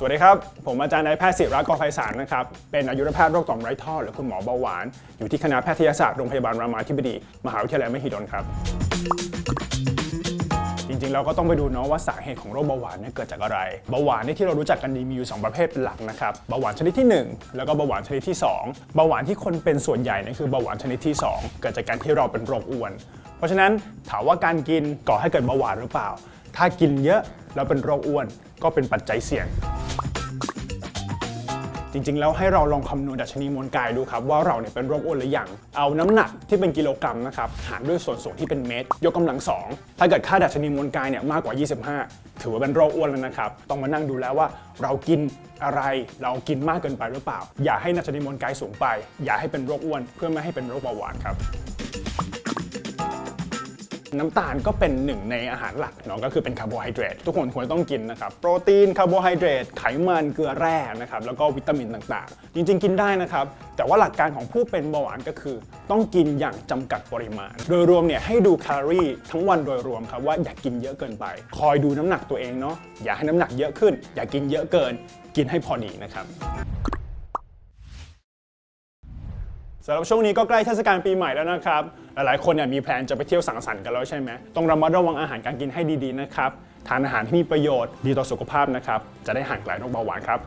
สวัสดีครับ ผมอาจารย์นายแพทย์ศิรักษ์กอไพศาลนะครับ เป็นอายุรแพทย์โรคต่อมไร้ท่อ หรือคุณหมอเบาหวาน อยู่ที่คณะแพทยศาสตร์โรงพยาบาลรามาธิบดี มหาวิทยาลัยมหิดลครับ จริงๆ เราก็ต้องไปดูเนาะว่าสาเหตุของโรคเบาหวานเนี่ยเกิดจากอะไร เบาหวานเนี่ยที่เรารู้จักกันดีมีอยู่ 2 ประเภทเป็นหลักนะครับ เบาหวานชนิดที่ 1 แล้วก็เบาหวานชนิดที่ 2 เบาหวานที่คนเป็นส่วนใหญ่เนี่ยคือเบาหวานชนิดที่ 2 เกิดจากการที่เราเป็นโรคอ้วน เพราะฉะนั้นถามว่าการกินก่อให้เกิดเบาหวานหรือเปล่า ถ้ากินเยอะแล้วเป็นโรคอ้วนก็เป็นปัจจัยเสี่ยง ริง ๆ แล้วให้เราลองคำนวณดัชนีมวลกายดูครับว่าเราเนี่ยเป็นโรคอ้วนหรือยัง เอาน้ำหนักที่เป็นกิโลกรัมนะครับหารด้วยส่วนสูงที่เป็นเมตร ยกกำลังสองถ้าเกิดค่าดัชนีมวลกายเนี่ยมากกว่า 25 ถือว่าเป็นโรคอ้วนแล้วนะครับต้องมานั่งดูแล้วว่าเรากินอะไรเรากินมากเกินไปหรือเปล่า อย่าให้ดัชนีมวลกายสูงไป อย่าให้เป็นโรคอ้วน เพื่อไม่ให้เป็นโรคเบาหวานครับ น้ำตาลก็เป็นหนึ่งในอาหารหลักเนาะก็คือเป็นคาร์โบไฮเดรตทุกคนควรต้องกินนะครับ โปรตีนคาร์โบไฮเดรตไขมันเกลือแร่นะครับแล้วก็วิตามินต่างๆ จริงๆ กินได้นะครับ แต่ว่าหลักการของผู้เป็นเบาหวานก็คือ ต้องกินอย่างจำกัดปริมาณ โดยรวมเนี่ยให้ดูแคลอรี่ทั้งวันโดยรวมครับว่าอย่ากินเยอะเกินไป คอยดูน้ำหนักตัวเองเนาะอย่าให้น้ำหนักเยอะขึ้น อย่ากินเยอะเกิน กินให้พอดีนะครับ สำหรับช่วงนี้ก็ใกล้เทศกาลปีใหม่แล้วนะครับ หลายๆคนเนี่ยมีแพลนจะไปเที่ยวสังสรรค์กันแล้วใช่ไหมต้องระมัดระวังอาหารการกินให้ดีๆนะครับ ทานอาหารที่มีประโยชน์ดีต่อสุขภาพนะครับ จะได้ห่างไกลโรคเบาหวานครับ